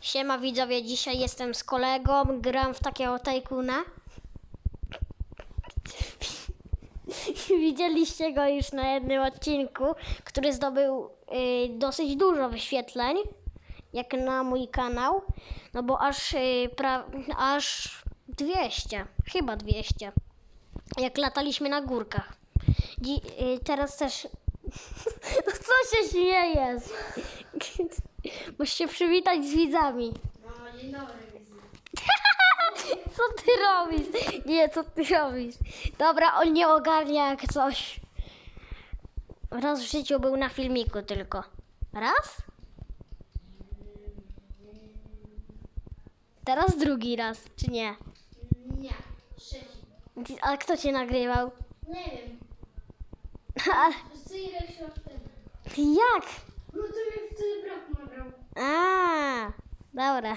Siema widzowie, dzisiaj jestem z kolegą, gram w takiego tajkuna. Widzieliście go już na jednym odcinku, który zdobył y, dosyć dużo wyświetleń, jak na mój kanał. No bo aż, y, pra, aż 200, chyba 200. Jak lataliśmy na górkach. Dzi- y, teraz też. No co się śmiejesz? Musisz się przywitać z widzami. No, dzień dobry. Co ty robisz? Nie, co ty robisz? Dobra, on nie ogarnia jak coś. Raz w życiu był na filmiku tylko. Raz? Teraz drugi raz, czy nie? Nie, trzeci. A kto cię nagrywał? Nie wiem. A, Co ile się wtedy? jak? No. A, dobra.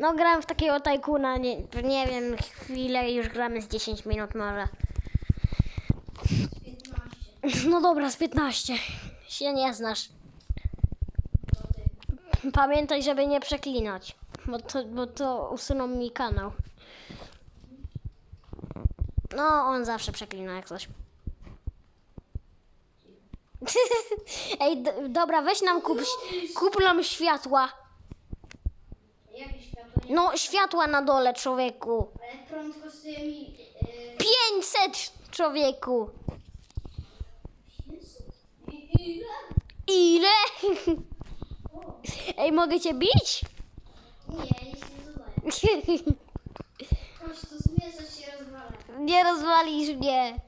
No gram w takiego tajkuna, nie, nie wiem, chwilę już gramy z 10 minut może. 15. No dobra, z 15. Się nie znasz. Pamiętaj, żeby nie przeklinać, bo to, bo to usuną mi kanał. No, on zawsze przeklina jak coś. Ej, d- dobra, weź nam kup, kup nam światła. Jakie światło? Nie. No, światła na dole, człowieku. Ale prąd kosztuje mi... Yy, 500, człowieku. I, ile? Ile? O, Ej, mogę cię bić? nie, nie zadaję. Chodź, to zmierza się rozwala. Nie rozwalisz mnie.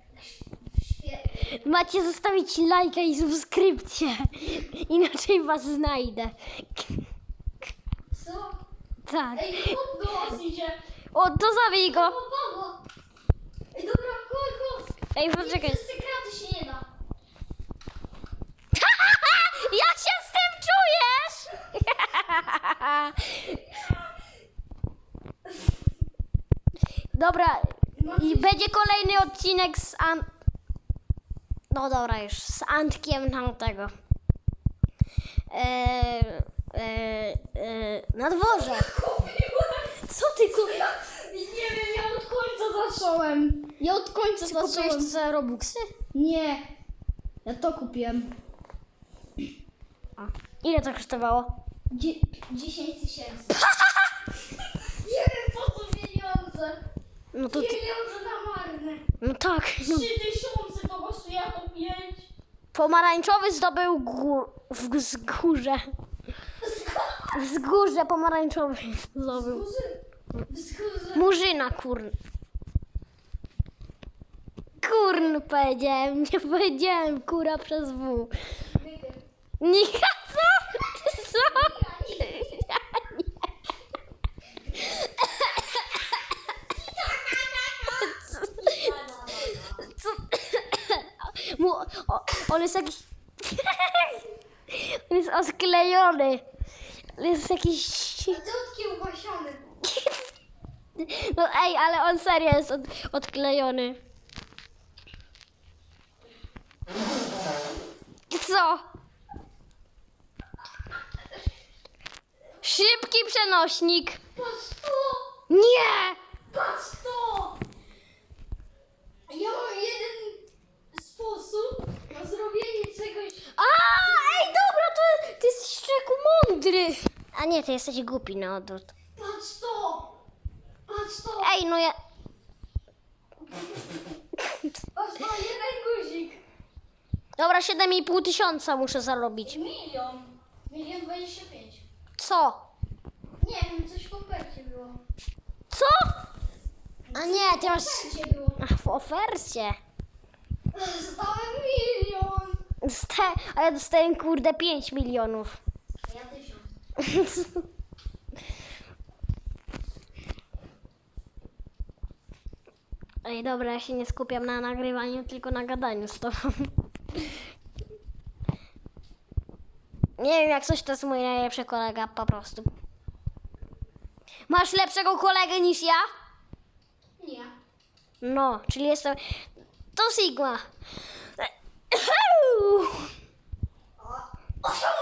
Macie zostawić lajka i subskrypcję. Inaczej was znajdę. Co? Tak. Ej, go osnicie. O, to zabij go. Ej, dobra, kogo? Ej, poczekaj. Przez te kraty się nie da. Jak się z tym czujesz? Dobra, i będzie kolejny odcinek z An... No dobra już, z Antkiem tamtego. Eee, eee, eee, na dworze. Co ty ku... Nie wiem, ja od końca zacząłem. Ja od końca Kupiłeś to zacząłem. za Robuxy? Nie. Ja to kupiłem. Ile to kosztowało? Dzie 10 tysięcy. Nie wiem po co pieniądze. No to... Ty... Pieniądze na marne. No tak. No. 3 tysiące to kosztuje, 5. Pomarańczowy zdobył gór... w wzgórze. Wzgórze pomarańczowy zdobył. Wzgórze. Murzyna kurn. Kurn powiedziałem, nie powiedziałem kura przez W. Nika co? Ty co? co? Mu, o, on jest jakiś... on jest osklejony. On jest jakiś... Dotki upasiony. No ej, ale on serio jest od, odklejony. Co? Szybki przenośnik. Patrz! Nie! Patrz to! Ja mam jeden sposób na zrobienie czegoś. A, ej, dobra, to ty jesteś szczeku mądry. A nie, ty jesteś głupi na odwrót. Patrz to! Patrz to! Ej, no ja... Patrz to, jeden guzik. Dobra, 7,5 tysiąca muszę zarobić. Milion. Milion dwadzieścia pięć. Co? Nie wiem, coś w ofercie było. Co? A nie, ty masz... W ofercie było. Ach, W ofercie. Dostałem milion. Dosta... A ja dostałem kurde 5 milionów. Ej, dobra, ja się nie skupiam na nagrywaniu, tylko na gadaniu z tobą. Nie wiem, jak coś to jest mój najlepszy kolega, po prostu. Masz lepszego kolegę niż ja? Nie. No, czyli jestem... To Sigma. O.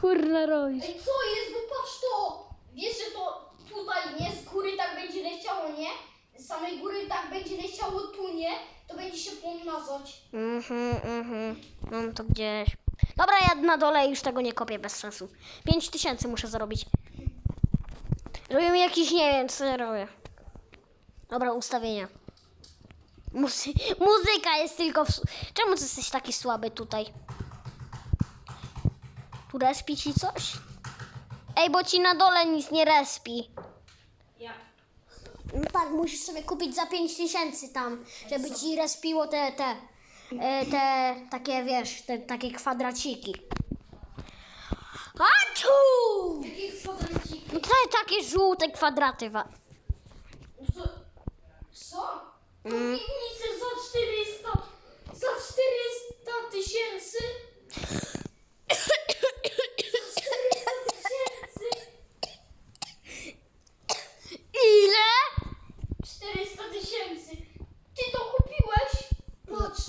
Kurna robisz? Ej, co jest? Bo patrz to! Wiesz, że to tutaj, nie? Z góry tak będzie leciało, nie? Z samej góry tak będzie leciało tu, nie? To będzie się pomnażać. Mhm, mhm. Mam to gdzieś. Dobra, ja na dole już tego nie kopię bez sensu. 5 tysięcy muszę zarobić. Robimy jakiś, nie wiem, co ja robię. Dobra, ustawienia. Muzy muzyka jest tylko w... Czemu ty jesteś taki słaby tutaj? Tu respi ci coś? Ej, bo ci na dole nic nie respi. Ja. No tak, musisz sobie kupić za 5 tysięcy tam, żeby ci respiło te, te, e, te takie, wiesz, te takie kwadraciki. A tu! Jakich kwadraciki? No te takie żółte kwadraty. Wa- Co? Co? To za 400... Za 400 tysięcy? Za 400 tysięcy? Ile? 400 tysięcy. Ty to kupiłeś? Patrz.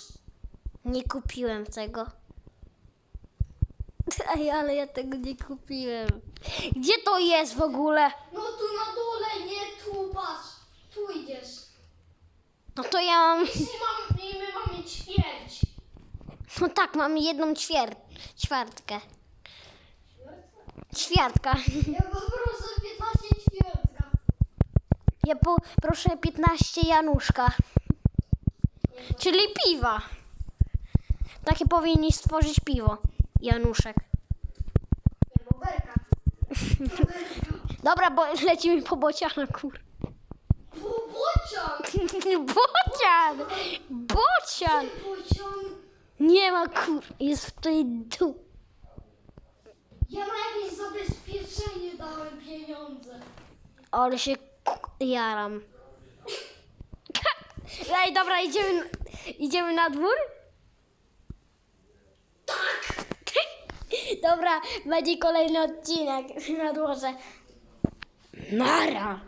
Nie kupiłem tego. Ej, ale ja tego nie kupiłem. Gdzie to jest w ogóle? No tu na dole, nie tu, patrz. Tu idziesz. No to ja mam... I mam, i my mamy ćwierć. No tak, mam jedną ćwier... ćwiartkę. Ćwiartka. Ja poproszę 15 ćwiertka. Ja po, proszę 15 Januszka. Czyli piwa. Takie powinni stworzyć piwo. Januszek. Dobra, bo lecimy po bociana, kur. Bocian. Bocian! Bocian! Bocian. Nie ma kur. Jest w tej dół. Ja na jakieś zabezpieczenie dałem pieniądze. Ale się k- jaram. Ej, dobra, idziemy, idziemy na dwór? Tak. Dobra, będzie kolejny odcinek na dworze. Nara!